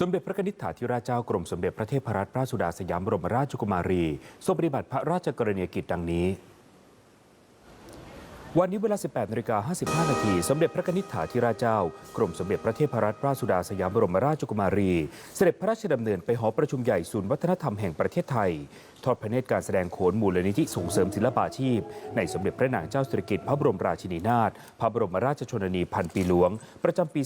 สมเด็จพระนิษฐาธิราชเจ้ากรมสมเด็จพระเทพรัตนราชสุดาสยามบรมราชกุมารีทรงปฏิบัติพระราชกรณียกิจดังนี้ วันนี้เวลา 18นาฬิกา55 นาที สมเด็จพระนิษฐาธิราชเจ้ากรมสมเด็จพระเทพรัตนราชสุดาสยามบรมราชกุมารี เสด็จพระราชดำเนินไปหอประชุมใหญ่ศูนย์วัฒนธรรมแห่งประเทศไทยทอดพระเนตรการแสดงโขนมูลนิธิส่งเสริมศิลปาชีพ ในสมเด็จพระนางเจ้าสิริกิติ์พระบรมราชินีนาถพระบรมราชชนนีพันปีหลวง ประจำปี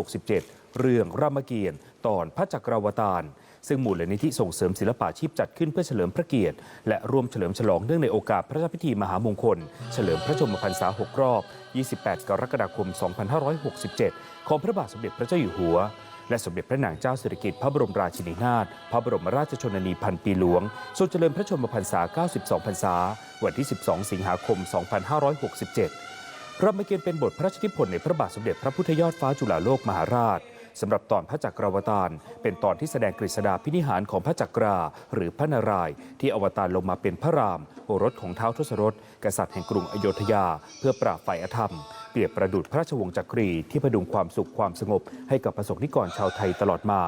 2567 เรื่องรามเกียรติ์ตอนพระจักราวตารซึ่งมูลนิธิส่งเสริมศิลปาชีพจัดขึ้นเพื่อเฉลิมพระเกียรติ และร่วมเฉลิมฉลองเนื่องในโอกาสพระราชพิธีมหามงคล เฉลิมพระชนมพรรษา 6 รอบ 28 กรกฎาคม 2567 ของพระบาทสมเด็จพระเจ้าอยู่หัว และสมเด็จพระนางเจ้าสิริกิติ์พระบรมราชินีนาถพระบรมราชชนนีพันปีหลวงทรงเจริญพระชนมพรรษา 92 พรรษา วันที่ 12 สิงหาคม 2567 รามเกียรติ์เป็นบทพระราชนิพนธ์ในพระบาทสมเด็จพระพุทธยอดฟ้าจุฬาโลกมหาราชสำหรับตอนพระจักรวตาร เป็นตอนที่แสดงกฤษดาพินิหารของพระจักรา หรือพระนารายณ์ที่อวตารลงมาเป็นพระราม โอรสของเท้าวทศรถกษัตริย์แห่งกรุงอโยธยา เพื่อปราบฝ่ายอธรรม เปรียบประดุจพระราชวงศ์จักรีที่พดุงความสุขความสงบให้กับประสบนิกรชาวไทยตลอดมา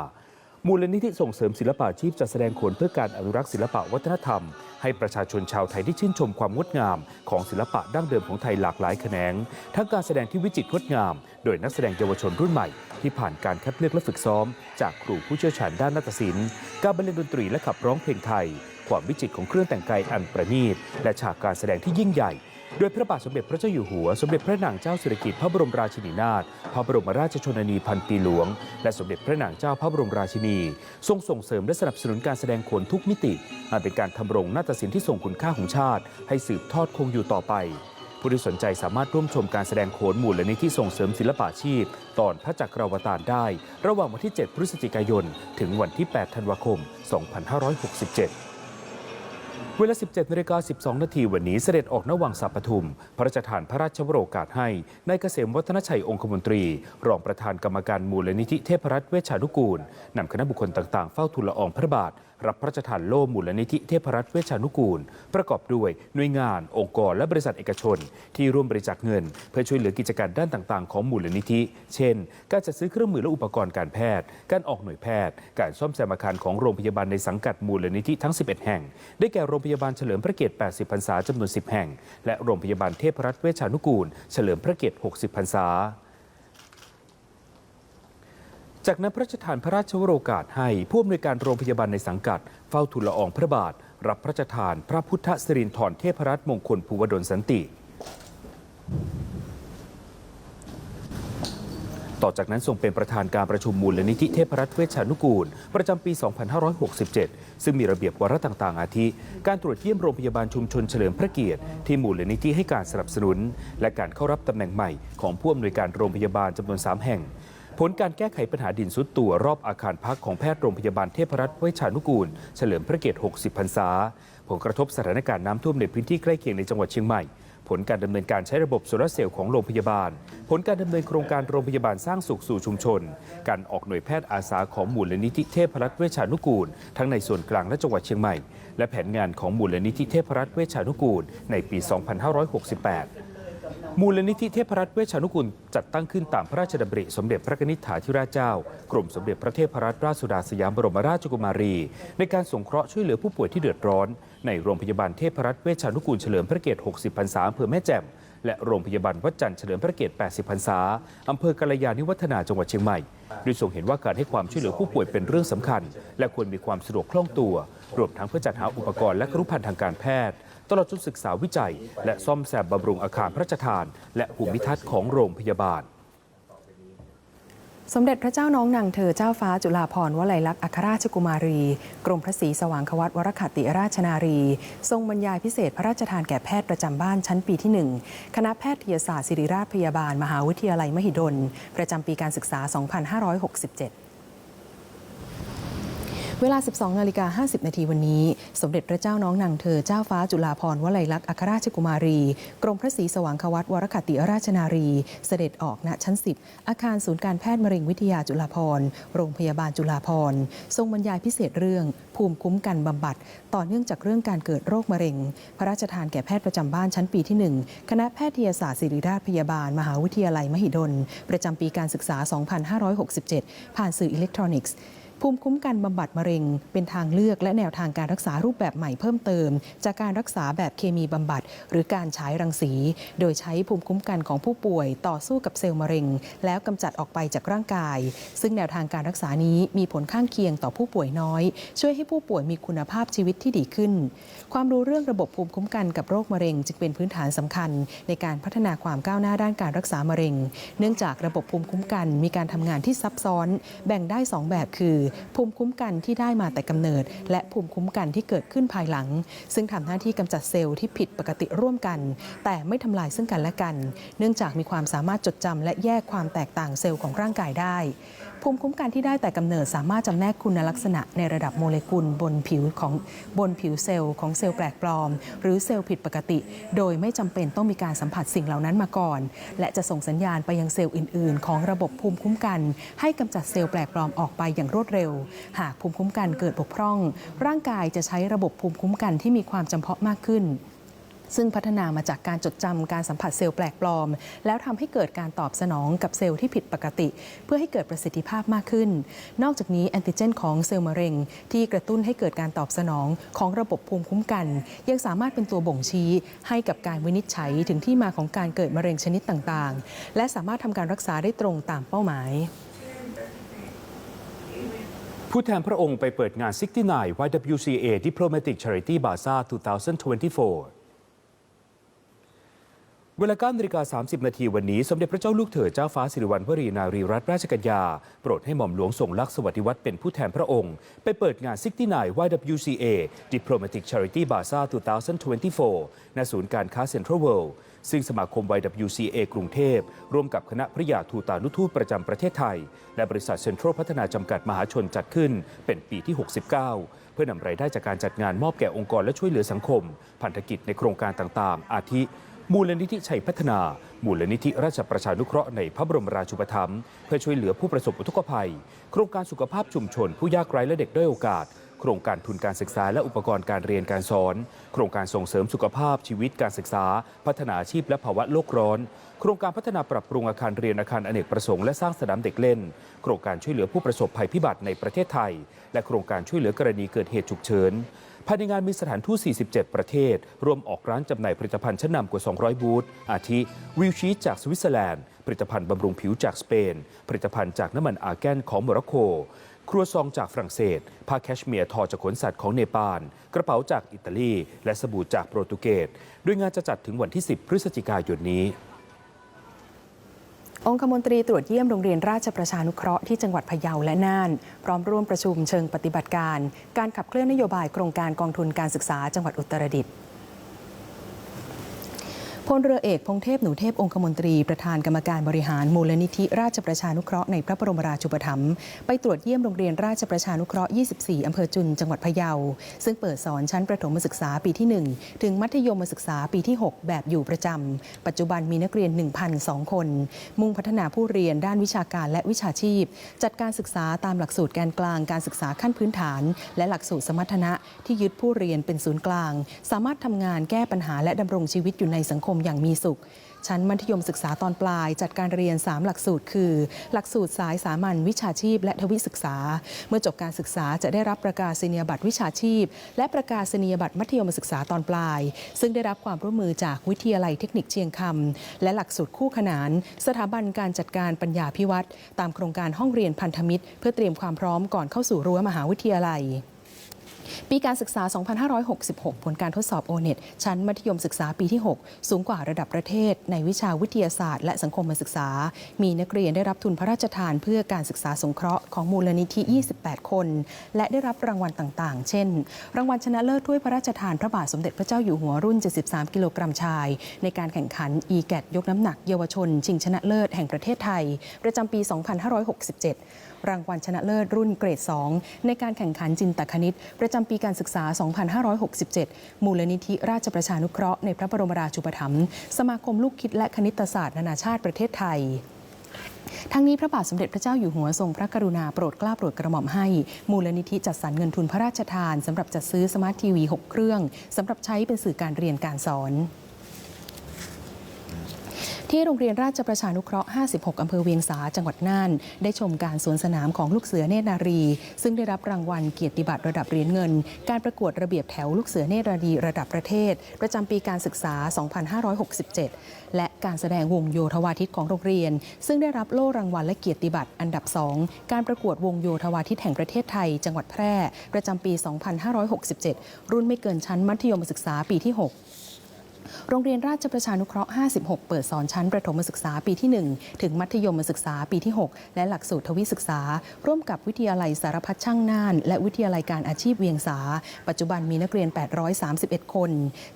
มูลนิธิส่งเสริมศิลปาชีพจะแสดงโขนเพื่อการอนุรักษ์ศิลปะวัฒนธรรม ให้ประชาชนชาวไทยได้ชื่นชมความงดงาม ของศิลปะดั้งเดิมของไทยหลากหลายแขนง ทั้งการแสดงที่วิจิตรงดงาม โดยนักแสดงเยาวชนรุ่นใหม่ ที่ผ่านการคัดเลือกและฝึกซ้อม จากครูผู้เชี่ยวชาญด้านนาฏศิลป์ การบรรเลงดนตรีและขับร้องเพลงไทย ความวิจิตรของเครื่องแต่งกายอันประณีตและฉากการแสดงที่ยิ่งใหญ่ โดยพระบาทสมเด็จพระเจ้าอยู่หัว สมเด็จพระนางเจ้าสิริกิติ์พระบรมราชินีนาถพระบรมราชชนนีพันปีหลวง และสมเด็จพระนางเจ้าพระบรมราชินี ทรงส่งเสริมและสนับสนุนการแสดงโขนทุกมิติอันเป็นการทำรงนาฏศิลป์ที่ทรงคุณค่าของชาติ ให้สืบทอดคงอยู่ต่อไปผู้ที่สนใจสามารถร่วมชมการแสดงโขนมูลนิธิส่งเสริมศิลปาชีพ ตอนพระจักราวตารได้ ระหว่างวันที่ 7 พฤศจิกายน ถึงวันที่ 8 ธันวาคม 2567 เวลา 17นาฬิกา12 นาทีวันนี้เสด็จออกนวังสัปทุม พระราชทานพระราชวโรกาสให้นายเกษมวัฒนชัยองคมนตรี รองประธานกรรมการมูลนิธิเทพรัตน์เวชชานุกูลนำคณะบุคคลต่างๆ เฝ้าทูลละอองพระบาท รับพระราชทานโล่มูลนิธิเทพรัตน์เวชานุกูล ประกอบด้วยหน่วยงาน องค์กรและบริษัทเอกชน ที่ร่วมบริจาคเงิน เพื่อช่วยเหลือกิจการด้านต่าง ๆ ของมูลนิธิ เช่น การจัดซื้อเครื่องมือและอุปกรณ์การแพทย์ การออกหน่วยแพทย์ การซ่อมแซมอาคารของโรงพยาบาลในสังกัดมูลนิธิทั้ง 11 แห่ง ได้แก่โรงพยาบาลเฉลิมพระเกียรติ 80 พรรษาจำนวน 10 แห่ง และโรงพยาบาลเทพรัตน์เวชชานุกูล เฉลิมพระเกียรติ 60 พรรษา จากนั้นพระราชทานพระราชวโรกาสให้ผู้อำนวยการโรงพยาบาลในสังกัด เฝ้าทูลละอองพระบาท รับพระราชทานพระพุทธสิรินธรเทพรัตน์มงคลภูวดลสันติ ต่อจากนั้นทรงเป็นประธานการประชุมมูลนิธิเทพรัตน์เวชชานุกูล ประจำปี 2567 ซึ่งมีระเบียบวาระต่าง ๆ อาทิ การตรวจเยี่ยมโรงพยาบาลชุมชนเฉลิมพระเกียรติที่มูลนิธิให้การสนับสนุน และการเข้ารับตำแหน่งใหม่ของผู้อำนวยการโรงพยาบาลจำนวน 3 แห่ง ผลการแก้ไขปัญหาดินซุดตัวรอบอาคารพักของแพทย์โรงพยาบาลเทพรัตน์เวชานุกูล เฉลิมพระเกียรติ 60 พรรษา ผลกระทบสถานการณ์น้ำท่วมในพื้นที่ใกล้เคียงในจังหวัดเชียงใหม่ ผลการดำเนินการใช้ระบบโซลาร์เซลล์ของโรงพยาบาล ผลการดำเนินโครงการโรงพยาบาลสร้างสุขสู่ชุมชน การออกหน่วยแพทย์อาสาของมูลนิธิเทพรัตน์เวชานุกูล ทั้งในส่วนกลางและจังหวัดเชียงใหม่ และแผนงานของมูลนิธิเทพรัตน์เวชานุกูลในปี 2568 มูลนิธิเทพรัตน์เวชานุกุลจัดตั้งขึ้นตามพระราชดำริสมเด็จพระนิษฐาธิราชเจ้า กรมสมเด็จพระเทพรัตนราชสุดาสยามบรมราชกุมารี ในการสงเคราะห์ช่วยเหลือผู้ป่วยที่เดือดร้อน ในโรงพยาบาลเทพรัตน์เวชานุกูลเฉลิมพระเกียรติ60พรรษาอำเภอแม่แจ่มและโรงพยาบาลวัดจันทร์เฉลิมพระเกียรติ80พรรษาอำเภอกัลยาณิวัฒนาจังหวัดเชียงใหม่โดยทรงเห็นว่าการให้ความช่วยเหลือผู้ป่วยเป็นเรื่องสำคัญ และควรมีความสะดวกคล่องตัว รวมทั้งเพื่อจัดหาอุปกรณ์และครุภัณฑ์ทางการแพทย์ ตลอดจนศึกษาวิจัย และซ่อมแซมบำรุงอาคารพระราชทาน และภูมิทัศน์ของโรงพยาบาลสมเด็จพระเจ้าน้องนางเธอเจ้าฟ้าจุฬาภรณ์วลัยลักษณ์อัครราชกุมารี กรมพระศรีสว่างควัตวรคติราชนารี ทรงบรรยายพิเศษพระราชทานแก่แพทย์ประจำบ้านชั้นปีที่ 1 คณะแพทยศาสตร์ศิริราชพยาบาล มหาวิทยาลัยมหิดล ประจำปีการศึกษา 2567 เวลา 12 นาฬิกา 50 นาทีวันนี้ สมเด็จพระเจ้าน้องนางเธอเจ้าฟ้าจุฬาภรณ์วลัยลักษณ์อัครราชกุมารี กรมพระศรีสว่างควัตวรคติราชนารี เสด็จออกณชั้น 10 อาคารศูนย์การแพทย์มะเร็งวิทยาจุฬาภรณ์โรงพยาบาลจุฬาภรณ์ทรงบรรยายพิเศษเรื่อง ภูมิคุ้มกันบำบัด ต่อเนื่องจากเรื่องการเกิดโรคมะเร็ง พระราชทานแก่แพทย์ประจำบ้านชั้นปีที่ 1 คณะแพทยศาสตร์ศิริราชพยาบาล มหาวิทยาลัยมหิดล ประจำปีการศึกษา 2567 ผ่านสื่ออิเล็กทรอนิกส์ ภูมิคุ้มกันบำบัดมะเร็ง เป็นทางเลือกและแนวทางการรักษารูปแบบใหม่เพิ่มเติม จากการรักษาแบบเคมีบำบัด หรือการฉายรังสี โดยใช้ภูมิคุ้มกันของผู้ป่วยต่อสู้กับเซลล์มะเร็ง แล้วกำจัดออกไปจากร่างกาย ซึ่งแนวทางการรักษานี้มีผลข้างเคียงต่อผู้ป่วยน้อย ช่วยให้ผู้ป่วยมีคุณภาพชีวิตที่ดีขึ้น ความรู้เรื่องระบบภูมิคุ้มกันกับโรคมะเร็ง จึงเป็นพื้นฐานสำคัญ ในการพัฒนาความก้าวหน้าด้านการรักษามะเร็ง เนื่องจากระบบภูมิคุ้มกันมีการทำงานที่ซับซ้อน แบ่งได้ 2 แบบคือภูมิคุ้มกันที่ได้มาแต่กำเนิด และภูมิคุ้มกันที่เกิดขึ้นภายหลัง ซึ่งทำหน้าที่กำจัดเซลล์ที่ผิดปกติร่วมกัน แต่ไม่ทำลายซึ่งกันและกัน เนื่องจากมีความสามารถจดจำและแยกความแตกต่างเซลล์ของร่างกายได้ ภูมิคุ้มกันที่ได้แต่กำเนิดสามารถจำแนกคุณลักษณะในระดับโมเลกุลบนผิวของบนผิวเซลล์ของเซลล์แปลกปลอม หรือเซลล์ผิดปกติ โดยไม่จำเป็นต้องมีการสัมผัสสิ่งเหล่านั้นมาก่อน และจะส่งสัญญาณไปยังเซลล์อื่น ๆ ของระบบภูมิคุ้มกัน ให้กำจัดเซลล์แปลกปลอมออกไปอย่างรวดเร็ว หากภูมิคุ้มกันเกิดบกพร่อง ร่างกายจะใช้ระบบภูมิคุ้มกันที่มีความจำเพาะมากขึ้น ซึ่งพัฒนามาจากการจดจำการสัมผัสเซลล์แปลกปลอม แล้วทำให้เกิดการตอบสนองกับเซลล์ที่ผิดปกติ เพื่อให้เกิดประสิทธิภาพมากขึ้น นอกจากนี้แอนติเจนของเซลล์มะเร็ง ที่กระตุ้นให้เกิดการตอบสนองของระบบภูมิคุ้มกัน ยังสามารถเป็นตัวบ่งชี้ให้กับการวินิจฉัยถึงที่มาของการเกิดมะเร็งชนิดต่างๆ และสามารถทำการรักษาได้ตรงตามเป้าหมายผู้แทนพระองค์ไปเปิดงาน 69 YWCA Diplomatic Charity Bazaar 2024 เวลา9นาฬิกา30 นาทีวันนี้ สมเด็จพระเจ้าลูกเธอเจ้าฟ้าสิริวัณวรีนารีรัตนราชกัญญา โปรดให้หม่อมหลวงทรงลักษณ์สวัสดิวัฒน์เป็นผู้แทนพระองค์ ไปเปิดงาน 69 YWCA Diplomatic Charity Bazaar 2024 ณ ศูนย์การค้าเซ็นทรัลเวิลด์ ซึ่งสมาคม YWCA กรุงเทพ ร่วมกับคณะพระยาทูตานุทูตประจำประเทศไทย และบริษัทเซ็นทรัลพัฒนาจำกัดมหาชนจัดขึ้นเป็นปีที่ 69 เพื่อนำรายได้จากการจัดงานมอบแก่องค์กรและช่วยเหลือสังคม พันธกิจในโครงการต่างๆ อาทิ มูลนิธิชัยพัฒนา มูลนิธิราชประชานุเคราะห์ในพระบรมราชูปถัมภ์เพื่อช่วยเหลือผู้ประสบอุทกภัย โครงการสุขภาพชุมชน ผู้ยากไร้และเด็กด้อยโอกาส โครงการทุนการศึกษาและอุปกรณ์การเรียนการสอน โครงการส่งเสริมสุขภาพชีวิตการศึกษา พัฒนาอาชีพและภาวะโลกร้อน โครงการพัฒนาปรับปรุงอาคารเรียนอาคารอเนกประสงค์และสร้างสนามเด็กเล่น โครงการช่วยเหลือผู้ประสบภัยพิบัติในประเทศไทย และโครงการช่วยเหลือกรณีเกิดเหตุฉุกเฉิน ภายในงานมีสถานทูต 47 ประเทศรวมออกร้านจำหน่ายผลิตภัณฑ์ชั้นนำกว่า 200 บูธ อาทิ วิวชีสจากสวิตเซอร์แลนด์ ผลิตภัณฑ์บำรุงผิวจากสเปน ผลิตภัณฑ์จากน้ำมันอาแกนของโมร็อกโก ครัวซองจากฝรั่งเศส ผ้าแคชเมียร์ทอจากขนสัตว์ของเนปาล กระเป๋าจากอิตาลี และสบู่จากโปรตุเกส โดยงานจะจัดถึงวันที่ 10 พฤศจิกายนนี้ องคมนตรีตรวจเยี่ยมโรงเรียนราชประชานุเคราะห์ที่จังหวัดพะเยาและน่าน พร้อมร่วมประชุมเชิงปฏิบัติการ การขับเคลื่อนนโยบายโครงการกองทุนการศึกษาจังหวัดอุตรดิตถ์ พลเรือเอกพงเทพหนูเทพองคมนตรีประธานกรรมการบริหารมูลนิธิราชประชานุเคราะห์ในพระบรมราชูปถัมภ์ไปตรวจเยี่ยมโรงเรียนราชประชานุเคราะห์ 24 อำเภอจุน จังหวัดพะเยา ซึ่งเปิดสอนชั้นประถมศึกษาปีที่ 1 ถึงมัธยมศึกษาปีที่ 6 แบบอยู่ประจำ ปัจจุบันมีนักเรียน 1,002 คน มุ่งพัฒนาผู้เรียนด้านวิชาการและวิชาชีพ จัดการศึกษาตามหลักสูตรแกนกลางการศึกษาขั้นพื้นฐาน และหลักสูตรสมรรถนะที่ยึดผู้เรียนเป็นศูนย์กลาง สามารถทำงานแก้ปัญหาและดำรงชีวิตอยู่ในสังคมอย่างมีสุข ชั้นมัธยมศึกษาตอนปลาย จัดการเรียน 3 หลักสูตร คือ หลักสูตรสายสามัญวิชาชีพ และทวิศึกษา เมื่อจบการศึกษาจะได้รับประกาศนียบัตรวิชาชีพ และประกาศนียบัตรมัธยมศึกษาตอนปลาย ซึ่งได้รับความร่วมมือจากวิทยาลัยเทคนิคเชียงคำและหลักสูตรคู่ขนาน สถาบันการจัดการปัญญาพิวัตรตามโครงการห้องเรียนพันธมิตร เพื่อเตรียมความพร้อมก่อนเข้าสู่รั้วมหาวิทยาลัย ปีการศึกษา 2566 ผลการทดสอบ o n e t ชั้นมัธยมศึกษาปีที่ 6 สูงกว่าระดับประเทศ ในวิชาวิทยาศาสตร์ และสังคมศึกษา มีนักเรียนได้รับทุนพระราชทานเพื่อการศึกษาสงเคราะห์ของมูลนิธิ 28 คน และได้รับรางวัลต่าง ๆ เช่น รางวัลชนะเลิศถ้วยพระราชทานพระบาทสมเด็จพระเจ้าอยู่หัวรุ่น 73 กิโลกรัมชาย ในการแข่งขัน e g a t ยกน้ำหนักเยาวชน ชิงชนะเลิศแห่งประเทศไทย ประจำปี 2567 รางวัลชนะเลิศรุ่นเกรด 2 ในการแข่งขันจินตคณิต ประจำปีการศึกษา 2567 มูลนิธิราชประชานุเคราะห์ในพระบรมราชูปถัมภ์สมาคมลูกคิดและคณิตศาสตร์นานาชาติประเทศไทยทั้งนี้พระบาทสมเด็จพระเจ้าอยู่หัวทรงพระกรุณาโปรดเกล้าโปรดกระหม่อมให้ มูลนิธิจัดสรรเงินทุนพระราชทานสำหรับจัดซื้อสมาร์ททีวี 6 เครื่องสำหรับใช้เป็นสื่อการเรียนการสอน ที่โรงเรียนราชประชานุเคราะห์ 56 อำเภอเวียงสา จังหวัดน่าน ได้ชมการสวนสนามของลูกเสือเนตรนารี ซึ่งได้รับรางวัลเกียรติบัตรระดับเหรียญเงิน การประกวดระเบียบแถวลูกเสือเนตรนารีระดับประเทศ ประจำปีการศึกษา 2567 และการแสดงวงโยธวาทิตของโรงเรียน ซึ่งได้รับโล่รางวัลและเกียรติบัตรอันดับ 2 การประกวดวงโยธวาทิตแห่งประเทศไทย จังหวัดแพร่ ประจำปี 2567 รุ่นไม่เกินชั้นมัธยมศึกษาปีที่ 6 โรงเรียนราชประชานุเคราะห์ 56 เปิดสอนชั้นประถมศึกษาปีที่ 1 ถึงมัธยมศึกษาปีที่ 6 และหลักสูตรทวิศึกษา ร่วมกับวิทยาลัยสารพัดช่างน่าน และวิทยาลัยการอาชีพเวียงสา ปัจจุบันมีนักเรียน 831 คน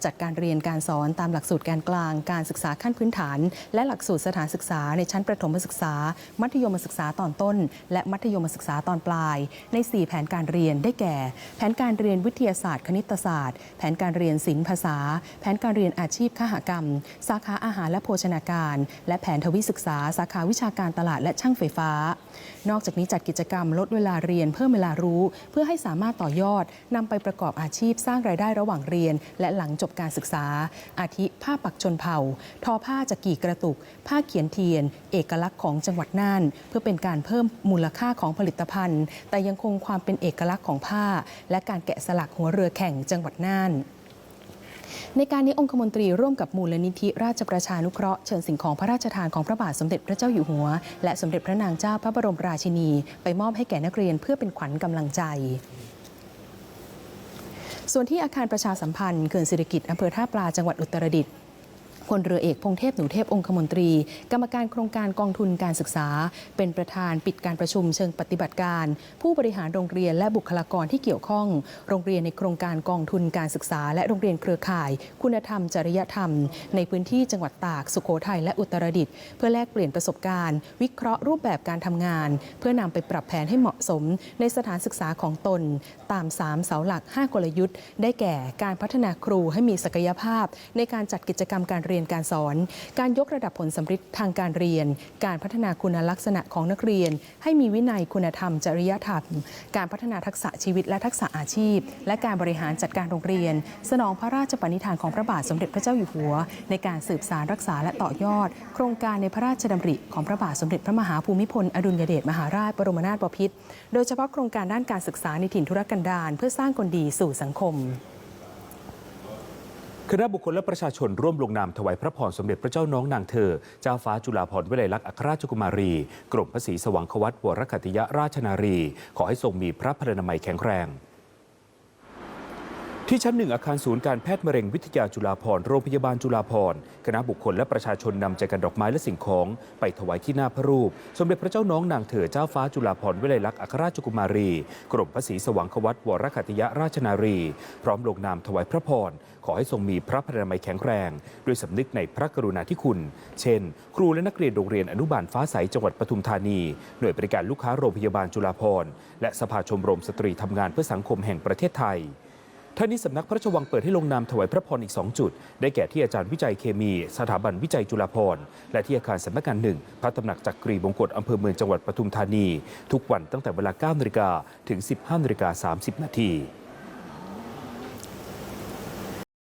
จัดการเรียนการสอนตามหลักสูตรการกลาง การศึกษาขั้นพื้นฐาน และหลักสูตรสถานศึกษาในชั้นประถมศึกษา มัธยมศึกษาตอนต้น และมัธยมศึกษาตอนปลาย ใน 4 แผนการเรียนได้แก่ แผนการเรียนวิทยาศาสตร์ คณิตศาสตร์ แผนการเรียนศิลปภาษา แผนการเรียนอาชีพขหกรรม สาขาอาหารและโภชนาการ และแผนทวิศึกษา สาขาวิชาการตลาดและช่างไฟฟ้า นอกจากนี้จัดกิจกรรมลดเวลาเรียนเพิ่มเวลารู้ เพื่อให้สามารถต่อยอดนำไปประกอบอาชีพสร้างรายได้ระหว่างเรียน และหลังจบการศึกษา อาทิผ้าปักชนเผ่า ทอผ้าจากกี่กระตุก ผ้าเขียนเทียน เอกลักษณ์ของจังหวัดน่าน เพื่อเป็นการเพิ่มมูลค่าของผลิตภัณฑ์ แต่ยังคงความเป็นเอกลักษณ์ของผ้า และการแกะสลักหัวเรือแข่งจังหวัดน่าน ในการนี้องคมนตรีร่วมกับมูลนิธิราชประชานุเคราะห์เชิญสิ่งของพระราชทานของพระบาทสมเด็จพระเจ้าอยู่หัว และสมเด็จพระนางเจ้าพระบรมราชินี ไปมอบให้แก่นักเรียนเพื่อเป็นขวัญกำลังใจส่วนที่อาคารประชาสัมพันธ์เขื่อนสิริกิติ์อำเภอท่าปลาจังหวัดอุตรดิตถ์ พลเรือเอกพงเทพหนูเทพองคมนตรี กรรมการโครงการกองทุนการศึกษา เป็นประธานปิดการประชุมเชิงปฏิบัติการ ผู้บริหารโรงเรียนและบุคลากรที่เกี่ยวข้อง โรงเรียนในโครงการกองทุนการศึกษา และโรงเรียนเครือข่าย คุณธรรม จริยธรรม ในพื้นที่จังหวัดตาก สุโขทัยและอุตรดิตถ์เพื่อแลกเปลี่ยนประสบการณ์ วิเคราะห์รูปแบบการทำงาน เพื่อนำไปปรับแผนให้เหมาะสม ในสถานศึกษาของตน ตาม 3 เสาหลัก 5 กลยุทธ์ ได้แก่การพัฒนาครูให้มีศักยภาพ ในการจัดกิจกรรมการเรียนการสอน การยกระดับผลสำฤทธิ์ทางการเรียน การพัฒนาคุณลักษณะของนักเรียน ให้มีวินัยคุณธรรม จริยธรรม การพัฒนาทักษะชีวิตและทักษะอาชีพ และการบริหารจัดการโรงเรียน สนองพระราชปณิธานของพระบาทสมเด็จพระเจ้าอยู่หัว ในการสืบสารรักษาและต่อยอด โครงการในพระราชดำริของพระบาทสมเด็จพระมหาภูมิพลอดุลยเดชมหาราชบรมนาถบพิตรโดยเฉพาะโครงการด้านการศึกษาในถิ่นธุรกันดารเพื่อสร้างคนดีสู่สังคม คณะบุคคลและประชาชนร่วมลงนามถวายพระพรสมเด็จพระเจ้าน้องนางเธอ เจ้าฟ้าจุฬาภรณ์วิไลลักษณ์อัครราชกุมารี กรมพระศรีสว่างควัตวรคติยราชนารี ขอให้ทรงมีพระพรรณนามัยแข็งแรง ที่ชั้นหนึ่งอาคารศูนย์การแพทย์มะเร็งวิทยาจุฬาภรณ์โรงพยาบาลจุฬาภรณ์คณะบุคคลและประชาชนนำใจกันดอกไม้และสิ่งของ ไปถวายที่หน้าพระรูป สมเด็จพระเจ้าน้องนางเธอเจ้าฟ้าจุฬาภรณ์วิไลลักษณ์อัครราชกุมารี กรมพระศรีสว่างควัตวรคติยราชนารี พร้อมลงนามถวายพระพร ขอให้ทรงมีพระพรนามัยแข็งแรง ด้วยสำนึกในพระกรุณาธิคุณ เช่น ครูและนักเรียนโรงเรียนอนุบาลฟ้าใสจังหวัดปทุมธานี หน่วยบริการลูกค้าโรงพยาบาลจุฬาภรณ์และสภาชมรมสตรีทำงานเพื่อสังคมแห่งประเทศไทย ท่านี้สำนักพระราชวังเปิดให้ลงนามถวายพระพรอีก 2 จุด ได้แก่ที่อาจารย์วิจัยเคมี สถาบันวิจัยจุฬาภรณ์และที่อาคารสำนักงานหนึ่งพระตำหนักจักรีบงกฎอำเภอเมืองจังหวัดปทุมธานี ทุกวันตั้งแต่เวลา9นาฬิกาถึง 15นาฬิกา30นาที